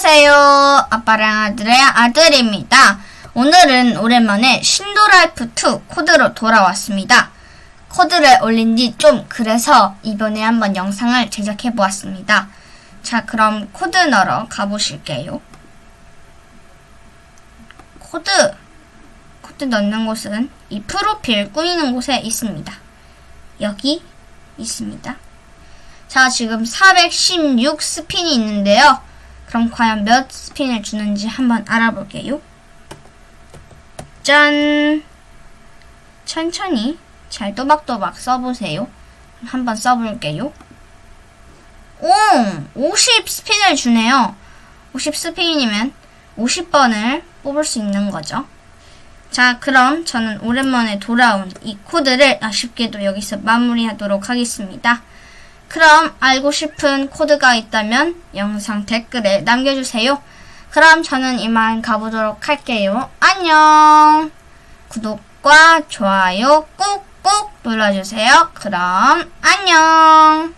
안녕하세요. 아빠랑 아들의 아들입니다. 오늘은 오랜만에 신도라이프2 코드로 돌아왔습니다. 코드를 올린 지 좀 그래서 이번에 한번 영상을 제작해 보았습니다. 자, 그럼 코드 넣으러 가보실게요. 코드! 코드 넣는 곳은 이 프로필 꾸미는 곳에 있습니다. 여기 있습니다. 자, 지금 416 스핀이 있는데요. 그럼 과연 몇 스핀을 주는지 한번 알아볼게요. 짠! 천천히 잘 또박또박 써보세요. 한번 써볼게요. 오! 50 스핀을 주네요. 50 스핀이면 50번을 뽑을 수 있는 거죠. 자, 그럼 저는 오랜만에 돌아온 이 코드를 아쉽게도 여기서 마무리하도록 하겠습니다. 그럼 알고 싶은 코드가 있다면 영상 댓글에 남겨주세요. 그럼 저는 이만 가보도록 할게요. 안녕! 구독과 좋아요 꾹꾹 눌러주세요. 그럼 안녕!